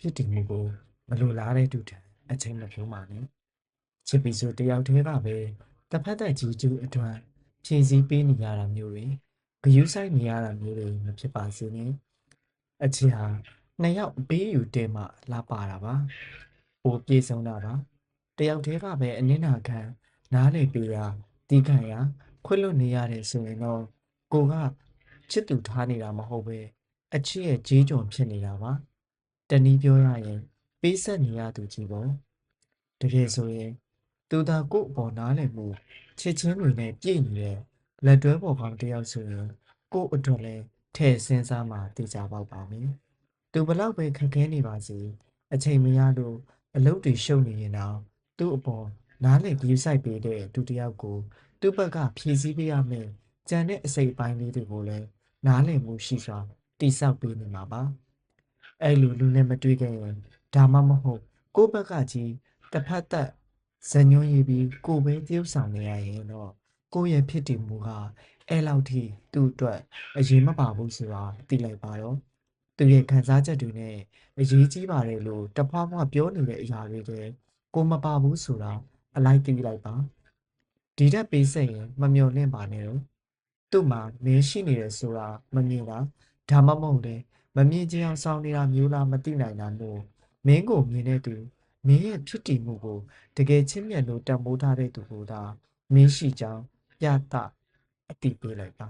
ဖြစ်တည်မှုကိုမလိုလားတဲ့သူထံအချိန်မဖြုံးပါနဲ့ချစ်ပြီးဆိုတယောက်တည်းကပဲတစ်ဖက်သက်ကြီးကျူးအတွက်ဖြည့်ဆည်းပေးနေရတာမျိုးတွေဂယုဆိုင်နေရတာမျိုးတွေမဖြစ်ပါစေနဲ့အချစ်ဟာနှစ်ယောက်အပေးယူတဲမှလာပါတာပါပိုပြေဆုံးတာပါတယောက်တည်းကပဲအနစ်နာခံနားလေပေးရတီးခံရခွတ်လွတ်နေရတယ်ဆိုရင်တော့ကိုကချစ်သူထားနေတာမဟုတ်ပဲအချစ်ရဲ့ဂျေးကြုံဖြစ်နေတာပါ တနည်းပြောရရင်ပေးဆက်နေရသူကြီးပေါ့တကယ်ဆိုရင်သူသာကို့အပေါ်နားလည်မှုချစ်ချင်းတွေနဲ့ပြည့်နေတဲ့လက်တွဲပေါ်ကောင်တစ်ယောက်ဆိုရင်ကို့အတွက်လည်းထဲ့စဉ်းစားမှသိကြပေါက်ပါမယ်သူဘလောက်ပဲခက်ခဲနေပါစေအချိန်မရလို့အလုပ်တွေရှုပ်နေရင်တော့သူ့အပေါ်နားလည်ပြီးစိုက်ပေးတဲ့သူတစ်ယောက်ကိုသူ့ဘက်ကဖြည့်ဆည်းပေးရမယ်ကြံတဲ့အစိတ်အပိုင်းလေးတွေကိုလည်းနားလည်မှုရှိစွာတိဆောက်ပေးနေမှာပါ အဲ့လိုလူနဲ့မတွေ့ခဲ့ရင်ဒါမှမဟုတ်ကိုယ့်ဘက်ကကြီးတစ်ဖက်သက်ဇညွှန်းရေးပြီးကိုယ်ပဲတရုပ်ဆောင်နေရရင်တော့ကိုယ့်ရဲ့ဖြစ်တည်မှုကအဲ့လောက်ထိသူ့အတွက်အရေးမပါဘူးဆိုတာသိလိုက်ပါတော့သူရဲ့ခံစားချက်တွေနဲ့အရေးကြီးပါတယ်လို့တဖွာဖွာပြောနေတဲ့အရာတွေတည်းကိုမပါဘူးဆိုတာအလိုက်သိလိုက်ပါဒီတက်ပေးဆက်ရင်မမျော်လင့်ပါနဲ့တော့သူ့မှာမင်းရှိနေတယ်ဆိုတာမမြင်တာဒါမှမဟုတ်လေ မမြင်ချင်အောင်စောင်းနေတာမျိုးလားမသိနိုင်တာမျိုးမင်းကိုမြင်တဲ့သူမင်းရဲ့ဖြစ်တည်မှုကိုတကယ်ချင်းမြတ်လို့တံမိုးထားတဲ့သူကိုသာမင်းရှိကြောင်းပြသအတိပေးလိုက်ပါ